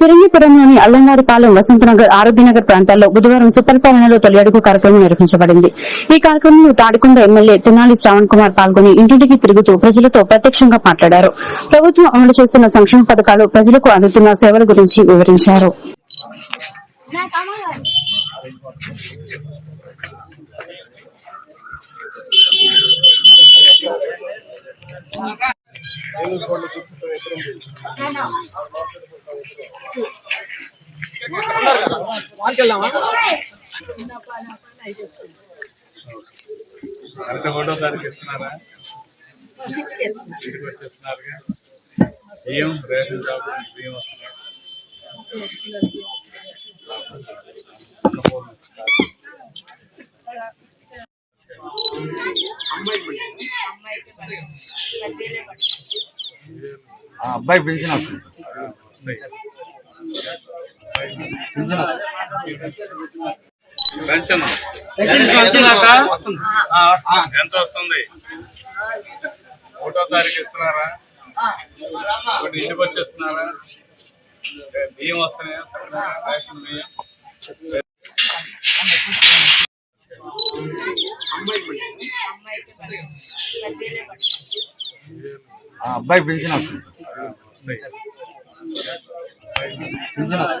తిరుమపురంలోని అల్లంగారిపాలెం వసంతనగర్ ఆరోగ్యనగర్ ప్రాంతాల్లో బుధవారం సుపరిపాలనలో తొలి అడుగు కార్యక్రమం నిర్వహించబడింది. ఈ కార్యక్రమంలో తాడికొండ ఎమ్మెల్యే తినాలి శ్రావణ్ కుమార్ పాల్గొని ఇంటింటికి తిరుగుతూ ప్రజలతో ప్రత్యక్షంగా మాట్లాడారు. ప్రభుత్వం అమలు చేస్తున్న సంక్షేమ పథకాలు ప్రజలకు అందుతున్న సేవల గురించి వివరించారు. ఎంత ఒకటో తారీఖు ఇస్తున్నారా ఇంటికి వచ్చేస్తున్నారుగా. బియ్యం రేషన్ షాప్ బియ్యం వస్తున్నాయి అబ్బాయి పెంచిన వస్తుంది. పెన్షన్ ఎంత వస్తుంది ఒకటో తారీఖు ఇస్తున్నారా ఒకటి ఇంటికి వచ్చేస్తున్నారా బియ్యం వస్తున్నాయా రేషన్ బియ్యం అబ్బాయి పెన్షన్ వస్తుంది. 괜찮아.